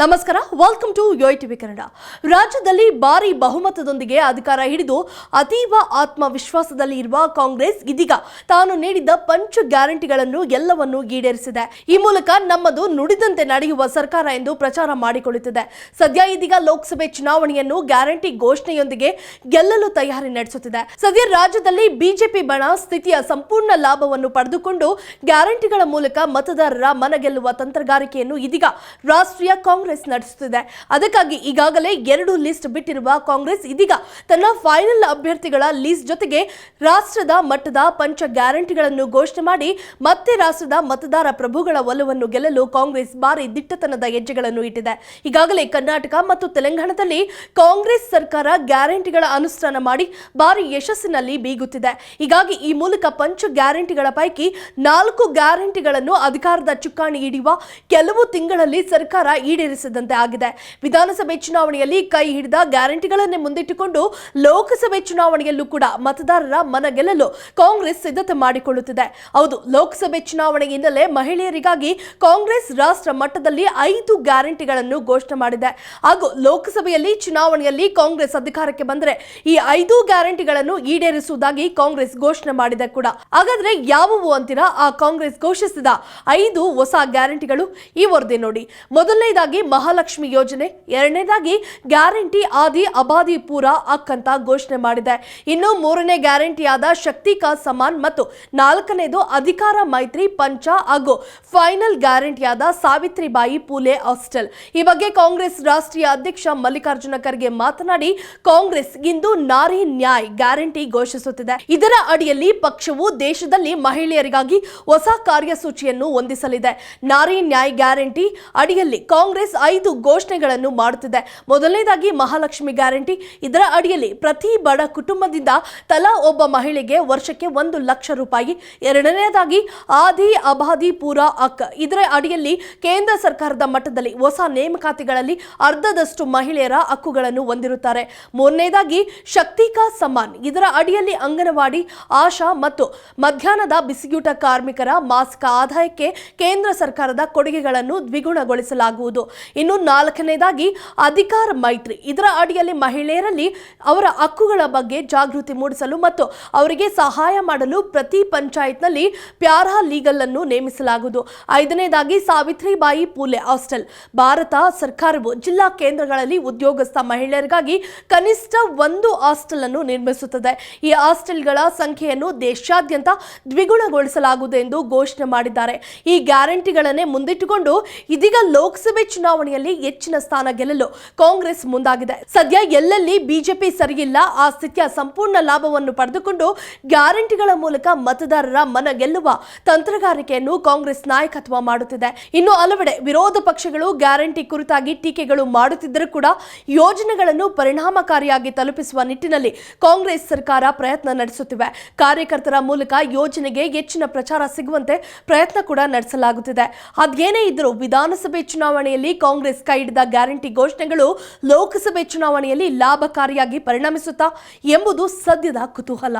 ನಮಸ್ಕಾರ welcome to TV Kannada ರಾಜ್ಯದಲ್ಲಿ ಭಾರಿ ಬಹುಮತದೊಂದಿಗೆ ಅಧಿಕಾರ ಹಿಡಿದು ಅತೀವ ಆತ್ಮವಿಶ್ವಾಸದಲ್ಲಿ ಇರುವ ಕಾಂಗ್ರೆಸ್ ಇದೀಗ ತಾನು ನೀಡಿದ್ದ ಪಂಚ ಗ್ಯಾರಂಟಿಗಳನ್ನು ಎಲ್ಲವನ್ನೂ ಈಡೇರಿಸಿದೆ. ಈ ಮೂಲಕ ನಮ್ಮದು ನುಡಿದಂತೆ ನಡೆಯುವ ಸರ್ಕಾರ ಎಂದು ಪ್ರಚಾರ ಮಾಡಿಕೊಳ್ಳುತ್ತಿದೆ. ಸದ್ಯ ಇದೀಗ ಲೋಕಸಭೆ ಚುನಾವಣೆಯನ್ನು ಗ್ಯಾರಂಟಿ ಘೋಷಣೆಯೊಂದಿಗೆ ಗೆಲ್ಲಲು ತಯಾರಿ ನಡೆಸುತ್ತಿದೆ. ಸದ್ಯ ರಾಜ್ಯದಲ್ಲಿ ಬಿಜೆಪಿ ಬಣ ಸ್ಥಿತಿಯ ಸಂಪೂರ್ಣ ಲಾಭವನ್ನು ಪಡೆದುಕೊಂಡು ಗ್ಯಾರಂಟಿಗಳ ಮೂಲಕ ಮತದಾರರ ಮನಗೆಲ್ಲುವ ತಂತ್ರಗಾರಿಕೆಯನ್ನು ಇದೀಗ ರಾಷ್ಟ್ರೀಯ ಕಾಂಗ್ರೆಸ್ ನಡೆಸುತ್ತಿದೆ. ಅದಕ್ಕಾಗಿ ಈಗಾಗಲೇ ಎರಡು ಲಿಸ್ಟ್ ಬಿಟ್ಟಿರುವ ಕಾಂಗ್ರೆಸ್ ಇದೀಗ ತನ್ನ ಫೈನಲ್ ಅಭ್ಯರ್ಥಿಗಳ ಲಿಸ್ಟ್ ಜೊತೆಗೆ ರಾಷ್ಟ್ರದ ಮಟ್ಟದ ಪಂಚ ಗ್ಯಾರಂಟಿಗಳನ್ನು ಘೋಷಣೆ ಮಾಡಿ ಮತ್ತೆ ರಾಷ್ಟ್ರದ ಮತದಾರ ಪ್ರಭುಗಳ ಒಲವನ್ನು ಗೆಲ್ಲಲು ಕಾಂಗ್ರೆಸ್ ಭಾರಿ ದಿಟ್ಟತನದ ಹೆಜ್ಜೆಗಳನ್ನು ಇಟ್ಟಿದೆ. ಈಗಾಗಲೇ ಕರ್ನಾಟಕ ಮತ್ತು ತೆಲಂಗಾಣದಲ್ಲಿ ಕಾಂಗ್ರೆಸ್ ಸರ್ಕಾರ ಗ್ಯಾರಂಟಿಗಳ ಅನುಷ್ಠಾನ ಮಾಡಿ ಭಾರಿ ಯಶಸ್ಸಿನಲ್ಲಿ ಬೀಗುತ್ತಿದೆ. ಹೀಗಾಗಿ ಈ ಮೂಲಕ ಪಂಚ ಗ್ಯಾರಂಟಿಗಳ ಪೈಕಿ ನಾಲ್ಕು ಗ್ಯಾರಂಟಿಗಳನ್ನು ಅಧಿಕಾರದ ಚುಕ್ಕಾಣಿ ಹಿಡಿಯುವ ಕೆಲವು ತಿಂಗಳಲ್ಲಿ ಸರ್ಕಾರ ಈಡೇರಿಸಿದಂತೆ ಆಗಿದೆ. ವಿಧಾನಸಭೆ ಚುನಾವಣೆಯಲ್ಲಿ ಕೈ ಹಿಡಿದ ಗ್ಯಾರಂಟಿಗಳನ್ನೇ ಮುಂದಿಟ್ಟುಕೊಂಡು ಲೋಕಸಭೆ ಚುನಾವಣೆಯಲ್ಲೂ ಕೂಡ ಮತದಾರರ ಮನ ಗೆಲ್ಲಲು ಕಾಂಗ್ರೆಸ್ ಸಿದ್ಧತೆ ಮಾಡಿಕೊಳ್ಳುತ್ತಿದೆ. ಹೌದು, ಲೋಕಸಭೆ ಚುನಾವಣೆಯಿಂದಲೇ ಮಹಿಳೆಯರಿಗಾಗಿ ಕಾಂಗ್ರೆಸ್ ರಾಷ್ಟ್ರ ಮಟ್ಟದಲ್ಲಿ ಐದು ಗ್ಯಾರಂಟಿಗಳನ್ನು ಘೋಷಣೆ ಮಾಡಿದೆ. ಹಾಗೂ ಲೋಕಸಭೆಯಲ್ಲಿ ಚುನಾವಣೆಯಲ್ಲಿ ಕಾಂಗ್ರೆಸ್ ಅಧಿಕಾರಕ್ಕೆ ಬಂದರೆ ಈ ಐದು ಗ್ಯಾರಂಟಿಗಳನ್ನು ಈಡೇರಿಸುವುದಾಗಿ ಕಾಂಗ್ರೆಸ್ ಘೋಷಣೆ ಮಾಡಿದೆ ಕೂಡ. ಹಾಗಾದ್ರೆ ಯಾವುವು ಅಂತೀರಾ? ಆ ಕಾಂಗ್ರೆಸ್ ಘೋಷಿಸಿದ ಐದು ಹೊಸ ಗ್ಯಾರಂಟಿಗಳು ಈ ವರದಿ ನೋಡಿ. ಮೊದಲನೇದಾಗಿ ಮಹಾಲಕ್ಷ್ಮಿ ಯೋಜನೆ ಎರಡನೇದಾಗಿ ಗ್ಯಾರಂಟಿ ಆದಿ ಅಬಾದಿ ಪೂರ ಅಕ್ಕಂತ ಘೋಷಣೆ ಮಾಡಿದೆ. ಇನ್ನು ಮೂರನೇ ಗ್ಯಾರಂಟಿಯಾದ ಶಕ್ತಿ ಕಾ ಸಮಾನ್ ಮತ್ತು ನಾಲ್ಕನೇದು ಅಧಿಕಾರ ಮೈತ್ರಿ ಪಂಚ ಹಾಗೂ ಫೈನಲ್ ಗ್ಯಾರಂಟಿಯಾದ ಸಾವಿತ್ರಿಬಾಯಿ ಪೂಲೆ ಹಾಸ್ಟೆಲ್. ಈ ಬಗ್ಗೆ ಕಾಂಗ್ರೆಸ್ ರಾಷ್ಟ್ರೀಯ ಅಧ್ಯಕ್ಷ ಮಲ್ಲಿಕಾರ್ಜುನ ಖರ್ಗೆ ಮಾತನಾಡಿ, ಕಾಂಗ್ರೆಸ್ ಇಂದು ನಾರಿ ನ್ಯಾಯ್ ಗ್ಯಾರಂಟಿ ಘೋಷಿಸುತ್ತಿದೆ. ಇದರ ಅಡಿಯಲ್ಲಿ ಪಕ್ಷವು ದೇಶದಲ್ಲಿ ಮಹಿಳೆಯರಿಗಾಗಿ ಹೊಸ ಕಾರ್ಯಸೂಚಿಯನ್ನು ಹೊಂದಿಸಲಿದೆ. ನಾರಿ ನ್ಯಾಯ್ ಗ್ಯಾರಂಟಿ ಅಡಿಯಲ್ಲಿ ಕಾಂಗ್ರೆಸ್ ಐದು ಘೋಷಣೆಗಳನ್ನು ಮಾಡುತ್ತಿದೆ. ಮೊದಲನೇದಾಗಿ ಮಹಾಲಕ್ಷ್ಮಿ ಗ್ಯಾರಂಟಿ. ಇದರ ಅಡಿಯಲ್ಲಿ ಪ್ರತಿ ಬಡ ಕುಟುಂಬದಿಂದ ತಲಾ ಒಬ್ಬ ಮಹಿಳೆಗೆ ವರ್ಷಕ್ಕೆ ಒಂದು ಲಕ್ಷ ರೂಪಾಯಿ. ಎರಡನೇದಾಗಿ ಆದಿ ಅಬಾದಿ ಪೂರ ಅಕ್. ಇದರ ಅಡಿಯಲ್ಲಿ ಕೇಂದ್ರ ಸರ್ಕಾರದ ಮಟ್ಟದಲ್ಲಿ ಹೊಸ ನೇಮಕಾತಿಗಳಲ್ಲಿ ಅರ್ಧದಷ್ಟು ಮಹಿಳೆಯರ ಹಕ್ಕುಗಳನ್ನು ಹೊಂದಿರುತ್ತಾರೆ. ಮೂರನೇದಾಗಿ ಶಕ್ತಿ ಕಾ ಸಮ್ಮಾನ್. ಇದರ ಅಡಿಯಲ್ಲಿ ಅಂಗನವಾಡಿ, ಆಶಾ ಮತ್ತು ಮಧ್ಯಾಹ್ನದ ಬಿಸಿಯೂಟ ಕಾರ್ಮಿಕರ ಮಾಸಿಕ ಆದಾಯಕ್ಕೆ ಕೇಂದ್ರ ಸರ್ಕಾರದ ಕೊಡುಗೆಗಳನ್ನು ದ್ವಿಗುಣಗೊಳಿಸಲಾಗುವುದು. ಇನ್ನು ನಾಲ್ಕನೇದಾಗಿ ಅಧಿಕಾರ ಮೈತ್ರಿ. ಇದರ ಅಡಿಯಲ್ಲಿ ಮಹಿಳೆಯರಲ್ಲಿ ಅವರ ಹಕ್ಕುಗಳ ಬಗ್ಗೆ ಜಾಗೃತಿ ಮೂಡಿಸಲು ಮತ್ತು ಅವರಿಗೆ ಸಹಾಯ ಮಾಡಲು ಪ್ರತಿ ಪಂಚಾಯತ್ನಲ್ಲಿ ಪ್ಯಾರಾ ಲೀಗಲ್ ಅನ್ನು ನೇಮಿಸಲಾಗುವುದು. ಐದನೇದಾಗಿ ಸಾವಿತ್ರಿಬಾಯಿ ಪೂಲೆ ಹಾಸ್ಟೆಲ್. ಭಾರತ ಸರ್ಕಾರವು ಜಿಲ್ಲಾ ಕೇಂದ್ರಗಳಲ್ಲಿ ಉದ್ಯೋಗಸ್ಥ ಮಹಿಳೆಯರಿಗಾಗಿ ಕನಿಷ್ಠ ಒಂದು ಹಾಸ್ಟೆಲ್ ಅನ್ನು ನಿರ್ಮಿಸುತ್ತದೆ. ಈ ಹಾಸ್ಟೆಲ್ಗಳ ಸಂಖ್ಯೆಯನ್ನು ದೇಶಾದ್ಯಂತ ದ್ವಿಗುಣಗೊಳಿಸಲಾಗುವುದು ಎಂದು ಘೋಷಣೆ ಮಾಡಿದ್ದಾರೆ. ಈ ಗ್ಯಾರಂಟಿಗಳನ್ನೇ ಮುಂದಿಟ್ಟುಕೊಂಡು ಇದೀಗ ಲೋಕಸಭೆ ಚುನಾವಣೆಯಲ್ಲಿ ಹೆಚ್ಚಿನ ಸ್ಥಾನ ಗೆಲ್ಲಲು ಕಾಂಗ್ರೆಸ್ ಮುಂದಾಗಿದೆ. ಸದ್ಯ ಎಲ್ಲೆಲ್ಲಿ ಬಿಜೆಪಿ ಸರಿಯಿಲ್ಲ, ಆ ಸ್ಥಿತಿಯ ಸಂಪೂರ್ಣ ಲಾಭವನ್ನು ಪಡೆದುಕೊಂಡು ಗ್ಯಾರಂಟಿಗಳ ಮೂಲಕ ಮತದಾರರ ಮನ ಗೆಲ್ಲುವ ತಂತ್ರಗಾರಿಕೆಯನ್ನು ಕಾಂಗ್ರೆಸ್ ನಾಯಕತ್ವ ಮಾಡುತ್ತಿದೆ. ಇನ್ನು ಹಲವೆಡೆ ವಿರೋಧ ಪಕ್ಷಗಳು ಗ್ಯಾರಂಟಿ ಕುರಿತಾಗಿ ಟೀಕೆಗಳು ಮಾಡುತ್ತಿದ್ದರೂ ಕೂಡ ಯೋಜನೆಗಳನ್ನು ಪರಿಣಾಮಕಾರಿಯಾಗಿ ತಲುಪಿಸುವ ನಿಟ್ಟಿನಲ್ಲಿ ಕಾಂಗ್ರೆಸ್ ಸರ್ಕಾರ ಪ್ರಯತ್ನ ನಡೆಸುತ್ತಿವೆ. ಕಾರ್ಯಕರ್ತರ ಮೂಲಕ ಯೋಜನೆಗೆ ಹೆಚ್ಚಿನ ಪ್ರಚಾರ ಸಿಗುವಂತೆ ಪ್ರಯತ್ನ ಕೂಡ ನಡೆಸಲಾಗುತ್ತಿದೆ. ಅದೇನೇ ಇದ್ದರೂ ವಿಧಾನಸಭೆ ಚುನಾವಣೆಯಲ್ಲಿ ಕಾಂಗ್ರೆಸ್ ಕೈ ಹಿಡಿದ ಗ್ಯಾರಂಟಿ ಘೋಷಣೆಗಳು ಲೋಕಸಭೆ ಚುನಾವಣೆಯಲ್ಲಿ ಲಾಭಕಾರಿಯಾಗಿ ಪರಿಣಮಿಸುತ್ತಾ ಎಂಬುದು ಸದ್ಯದ ಕುತೂಹಲ.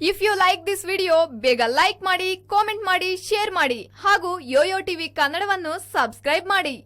If you like this video ಬೇಗ ಲೈಕ್ ಮಾಡಿ ಕಾಮೆಂಟ್ ಮಾಡಿ ಶೇರ್ ಮಾಡಿ ಹಾಗೂ ಯೋಯೋ ಟಿವಿ ಕನ್ನಡವನ್ನು ಸಬ್ಸ್ಕ್ರೈಬ್ ಮಾಡಿ.